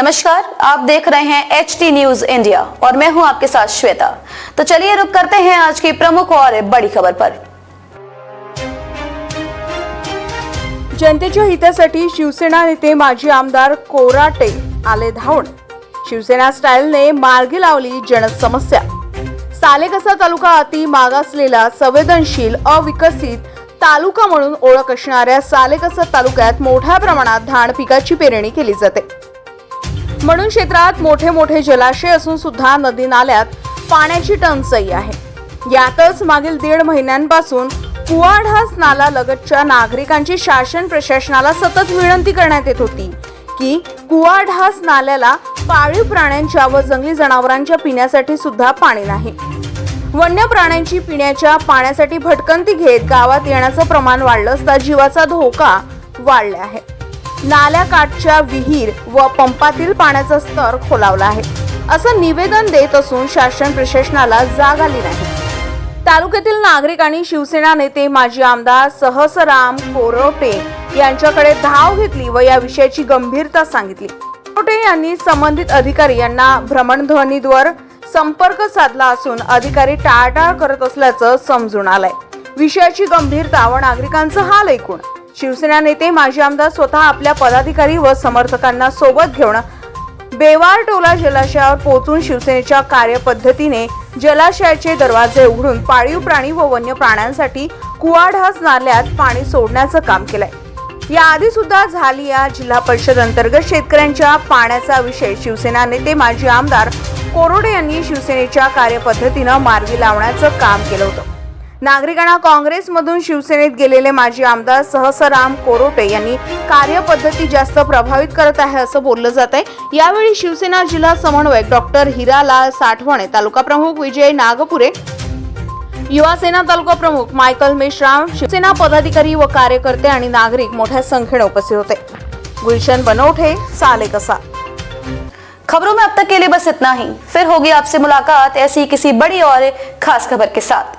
नमस्कार आप देख रहे हैं एच टी न्यूज इंडिया और मैं हूं आपके साथ श्वेता। तो चलिए रुक करते हैं आज की प्रमुख और बड़ी खबर पर। जनतेच्या हितासाठी शिवसेना नेते माजी आमदार कोराटे आले धावून. शिवसेना स्टाईलने मार्गी लावली जनसमस्या. सालेकसा तालुका अति मागासलेला संवेदनशील अविकसित तालुका म्हणून ओळख असणाऱ्या सालेकसा तालुक्यात मोठ्या प्रमाणात धान पिकाची पेरणी केली जाते. म्हणून क्षेत्रात मोठे मोठे जलाशय असून सुद्धा नदी नाल्यात पाण्याची टंचाई आहे. यातच मागील दीड महिन्यांपासून कुवाढास नाला लगतच्या नागरिकांची शासन प्रशासनाला सतत विनंती करण्यात येत होती की कुवाढास नाल्याला पाळीव प्राण्यांच्या व जंगली जनावरांच्या पिण्यासाठी सुद्धा पाणी नाही. वन्य प्राण्यांची पिण्याच्या पाण्यासाठी भटकंती घेत गावात येण्याचं प्रमाण वाढलं असता जीवाचा धोका वाढला आहे. नाल्या काठच्या विहीर व पंपातील पाण्याचा स्तर खोलावला आहे. असं निवेदन देत असून शासन प्रशासनाला जाग आली नाही. तालुक्यातील नागरिकांनी शिवसेना नेते माजी आमदार सहसराम कोरोटे यांच्याकडे धाव घेतली व या विषयाची गंभीरता सांगितली. कोरोटे यांनी संबंधित अधिकारी यांना भ्रमणध्वनीद्वार संपर्क साधला असून अधिकारी टाळटाळ करत असल्याचं समजून आलंय. विषयाची गंभीरता व नागरिकांचं हाल ऐकून शिवसेना नेते माजी आमदार स्वतः आपल्या पदाधिकारी व समर्थकांना सोबत घेऊन बेवार टोला जलाशयावर पोहोचून शिवसेनेच्या कार्यपद्धतीने जलाशयाचे दरवाजे उघडून पाळीव प्राणी व वन्य प्राण्यांसाठी कुवाढास नाल्यात पाणी सोडण्याचं काम केलंय. याआधी सुद्धा झाली या जिल्हा परिषद अंतर्गत शेतकऱ्यांच्या पाण्याचा विषय. शिवसेना नेते माजी आमदार कोरोडे यांनी शिवसेनेच्या कार्यपद्धतीनं मार्गी लावण्याचं काम केलं होतं. नागरिकांना काँग्रेसमधून शिवसेनेत गेलेले माजी आमदार सहसराम कोरोटे यांनी कार्यपद्धती जास्त प्रभावित करत आहे असं बोललं जात आहे. यावेळी शिवसेना जिल्हा समन्वयक डॉक्टर हिरालाल साठवणे तालुका प्रमुख विजय नागपुरे युवा सेना तालुका प्रमुख मायकल मेश्राम शिवसेना पदाधिकारी व कार्यकर्ते आणि नागरिक मोठ्या संख्येने उपस्थित होते. गुलशन बनवठे साले कसा. खबरों में अब तक के लिए बस इतना ही। फिर होगी आपसे मुलाकात ऐसी किसी बड़ी और खास खबर के साथ।